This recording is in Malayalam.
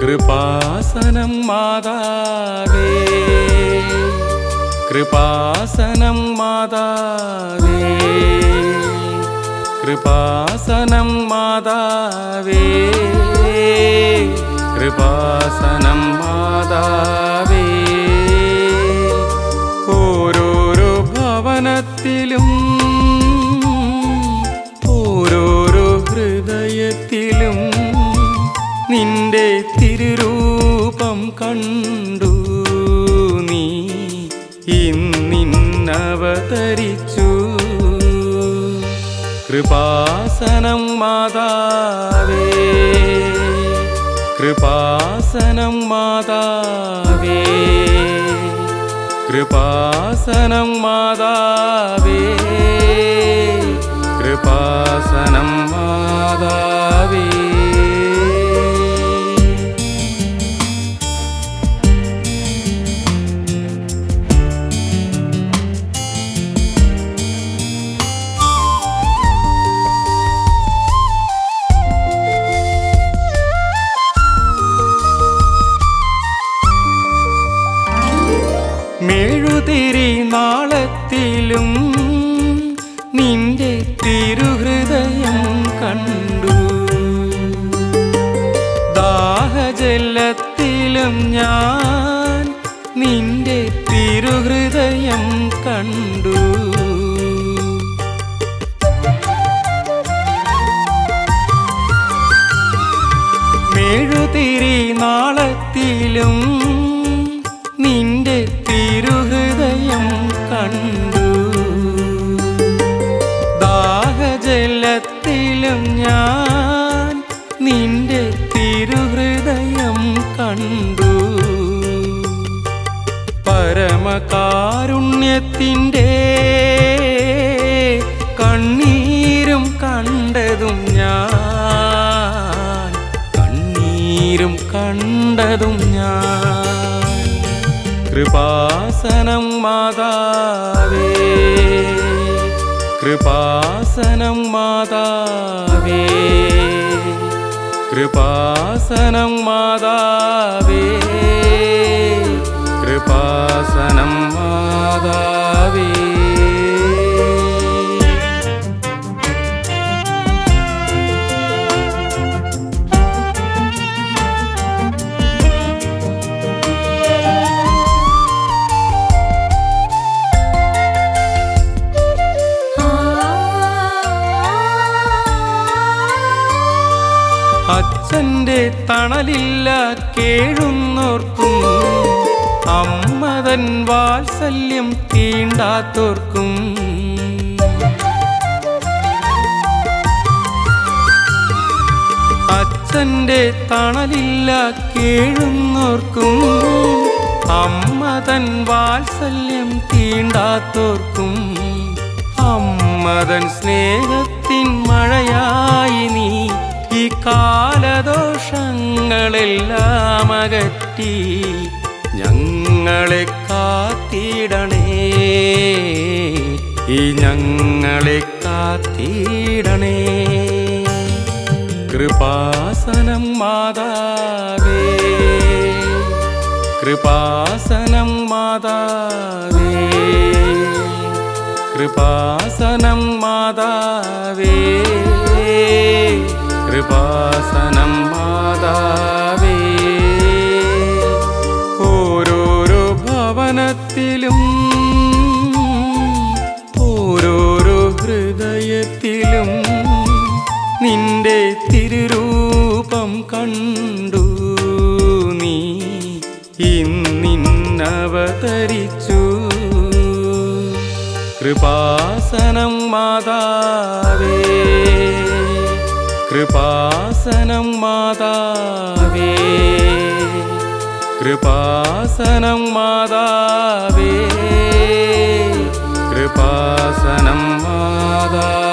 കൃപാസനം മാതാവേ. കൃപാസനം മാതാവേ. കൃപാസനം മാതാവേ. കൃപാസനം മാതാവേ. നിന്റെ തിരുരൂപം കണ്ടു നീ. ഇന്നിന്നവതരിച്ചു കൃപാസനം മാതാവേ. കൃപാസനം മാതാവേ. കൃപാസനം മാതാവേ. കൃപാസനം മാതാവേ. നാളത്തിലും നിന്റെ തിരുഹൃദയം കണ്ടു. ദാഹജലത്തിലും ഞാൻ നിന്റെ തിരുഹൃദയം കണ്ടു. മെഴുതിരി നാളത്തിലും നിന്റെ തിരുഹൃദയം കണ്ടു. ദാഹജലത്തിലും ഞാൻ നിന്റെ തിരുഹൃദയം കണ്ടു. പരമകാരുണ്യത്തിന്റെ കണ്ണീരും കണ്ടതും ഞാൻ. കണ്ണീരും കണ്ടതും ഞാൻ. കൃപാസനം മാതാവേ. കൃപാസനം മാതാവേ. കൃപാസനം മാതാവേ. കൃപാസനം അച്ഛന്റെ തണലില്ല കേഴുന്നോർക്കും. അമ്മതൻ വാത്സല്യം തീണ്ടാത്തോർക്കും. അച്ഛന്റെ തണലില്ല കേഴുന്നോർക്കും. അമ്മതൻ വാത്സല്യം തീണ്ടാത്തോർക്കും. അമ്മതൻ സ്നേഹത്തിൻ മഴയായി നീ കാലദോഷങ്ങളെല്ലാം അകറ്റി ഞങ്ങളെ കാത്തിടണേ. ഈ ഞങ്ങളെ കാത്തിടണേ. കൃപാസനം മാതാവേ. കൃപാസനം മാതാവേ. കൃപാസനം മാതാവേ. കൃപാസനം മാതാവേ. ഓരോരോ ഭവനത്തിലും ഓരോരോ ഹൃദയത്തിലും നിന്റെ തിരുരൂപം കണ്ടു നീ. ഇന്നിന്നവതരിച്ചു. കൃപാസനം മാതാവേ. കൃപാസനം മാതാവേ കൃപാസനം മാതാവേ കൃപാസനം മാതാവേ